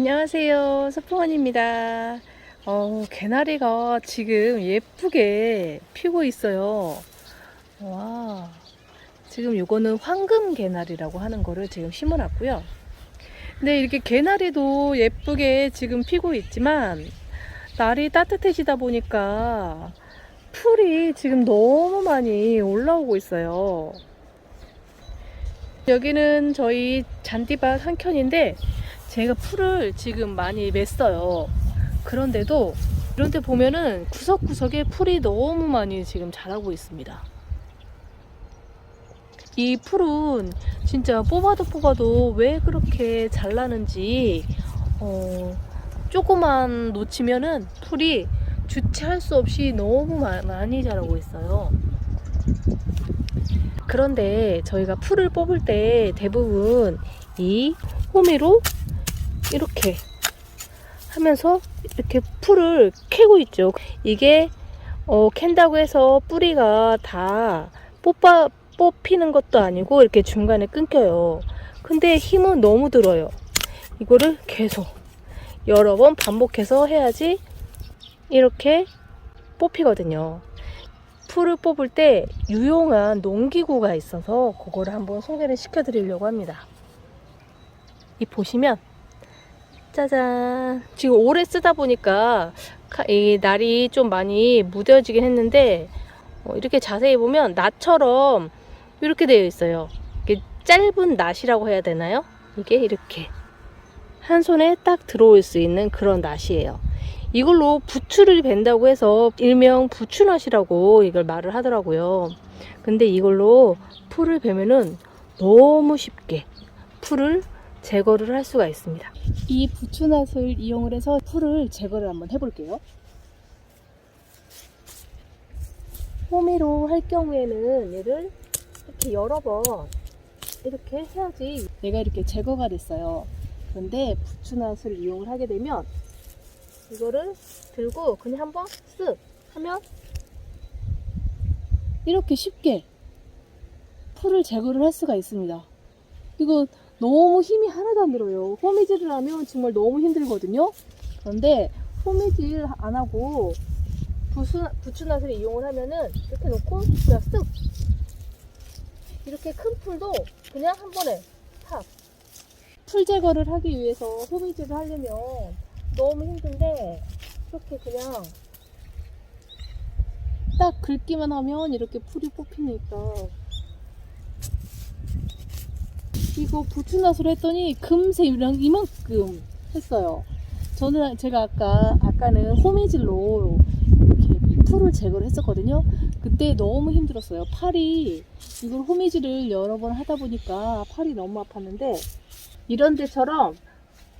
안녕하세요. 소풍원입니다. 어, 개나리가 지금 예쁘게 피고 있어요. 와. 지금 요거는 황금 개나리라고 하는 거를 지금 심어놨고요. 근데 이렇게 개나리도 예쁘게 지금 피고 있지만 날이 따뜻해지다 보니까 풀이 지금 너무 많이 올라오고 있어요. 여기는 저희 잔디밭 한 켠인데 제가 풀을 지금 많이 맸어요. 그런데도 이런 데 보면은 구석구석에 풀이 너무 많이 지금 자라고 있습니다. 이 풀은 진짜 뽑아도 뽑아도 왜 그렇게 잘 나는지 어, 조금만 놓치면은 풀이 주체할 수 없이 너무 마- 많이 자라고 있어요. 그런데 저희가 풀을 뽑을 때 대부분 이 호미로 이렇게 하면서 이렇게 풀을 캐고 있죠. 이게 어, 캔다고 해서 뿌리가 다 뽑아 뽑히는 것도 아니고 이렇게 중간에 끊겨요. 근데 힘은 너무 들어요. 이거를 계속 여러 번 반복해서 해야지 이렇게 뽑히거든요. 풀을 뽑을 때 유용한 농기구가 있어서 그거를 한번 소개를 시켜드리려고 합니다. 이 보시면 짜잔 지금 오래 쓰다 보니까 카- 이 날이 좀 많이 무뎌지긴 했는데 어, 이렇게 자세히 보면 낫처럼 이렇게 되어 있어요. 짧은 낫이라고 해야 되나요? 이게 이렇게 한 손에 딱 들어올 수 있는 그런 낫이에요. 이걸로 부추를 벤다고 해서 일명 부추낫이라고 이걸 말을 하더라고요. 근데 이걸로 풀을 베면은 너무 쉽게 풀을 제거를 할 수가 있습니다. 이 부추낫을 이용을 해서 풀을 제거를 한번 해볼게요. 호미로 할 경우에는 얘를 이렇게 여러 번 이렇게 해야지 얘가 이렇게 제거가 됐어요. 그런데 부추낫을 이용을 하게 되면 이거를 들고 그냥 한번 쓱 하면 이렇게 쉽게 풀을 제거를 할 수가 있습니다. 이거 너무 힘이 하나도 안 들어요. 호미질을 하면 정말 너무 힘들거든요. 그런데 호미질 안 하고 부수, 부추낫을 이용을 하면은 이렇게 놓고 그냥 쓱 이렇게 큰 풀도 그냥 한 번에 탁. 풀 제거를 하기 위해서 호미질을 하려면 너무 힘든데 이렇게 그냥 딱 긁기만 하면 이렇게 풀이 뽑히니까 이거 부추낫을 했더니 금세 이만큼 했어요. 저는 제가 아까 아까는 호미질로 이렇게 풀을 제거를 했었거든요. 그때 너무 힘들었어요. 팔이 이걸 호미질을 여러 번 하다 보니까 팔이 너무 아팠는데 이런 데처럼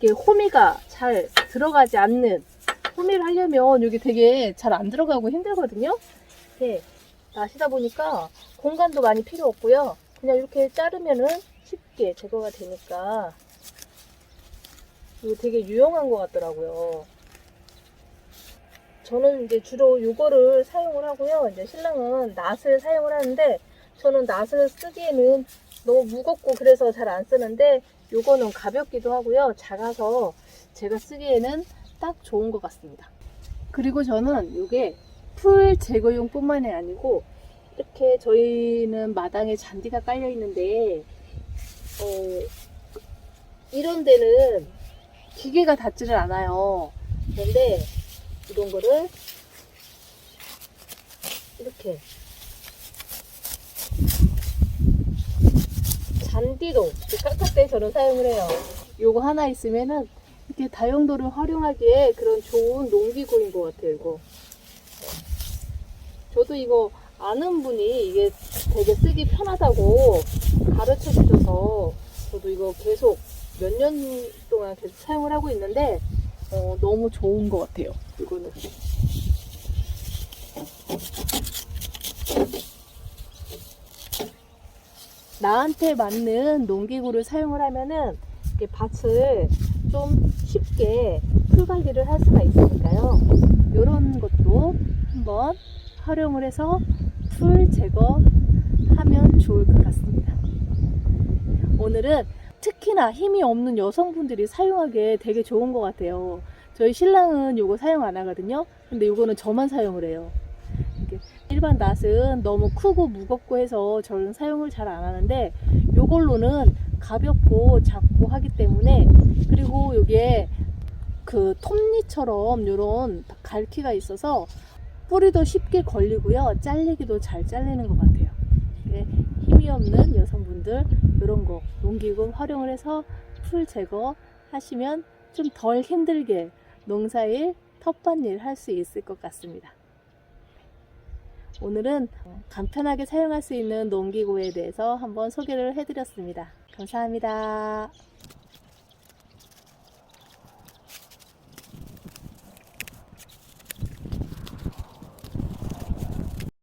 이렇게 호미가 잘 들어가지 않는 호미를 하려면 여기 되게 잘 안 들어가고 힘들거든요. 네, 나시다 보니까 공간도 많이 필요 없고요. 그냥 이렇게 자르면은 쉽게 제거가 되니까 이거 되게 유용한 것 같더라고요. 저는 이제 주로 이거를 사용을 하고요. 이제 신랑은 낫을 사용을 하는데 저는 낫을 쓰기에는 너무 무겁고 그래서 잘 안 쓰는데 요거는 가볍기도 하고요. 작아서 제가 쓰기에는 딱 좋은 것 같습니다. 그리고 저는 이게 풀 제거용 뿐만이 아니고 이렇게 저희는 마당에 잔디가 깔려 있는데 어, 이런 데는 기계가 닿지를 않아요. 그런데 이런 거를 이렇게 잔디로 깎을 때 저는 사용을 해요. 요거 하나 있으면은 이렇게 다용도를 활용하기에 그런 좋은 농기구인 것 같아요, 이거. 저도 이거 아는 분이 이게 되게 쓰기 편하다고 가르쳐 주셔서 저도 이거 계속 몇 년 동안 계속 사용을 하고 있는데 어, 너무 좋은 것 같아요. 이거는. 나한테 맞는 농기구를 사용을 하면은 이렇게 밭을 좀 쉽게 풀 관리를 할 수가 있으니까요. 이런 것도 한번 활용을 해서 풀 제거하면 좋을 것 같습니다. 오늘은 특히나 힘이 없는 여성분들이 사용하기에 되게 좋은 것 같아요. 저희 신랑은 이거 사용 안 하거든요. 근데 이거는 저만 사용을 해요. 일반 낫은 너무 크고 무겁고 해서 저는 사용을 잘 안 하는데 이걸로는 가볍고 작고 하기 때문에 그리고 이게 그 톱니처럼 이런 갈퀴가 있어서 뿌리도 쉽게 걸리고요. 잘리기도 잘 잘리는 것 같아요. 이게 힘이 없는 여성분들 이런 거 농기구 활용을 해서 풀 제거 하시면 좀 덜 힘들게 농사일 텃밭일 할 수 있을 것 같습니다. 오늘은 간편하게 사용할 수 있는 농기구에 대해서 한번 소개를 해드렸습니다. 감사합니다.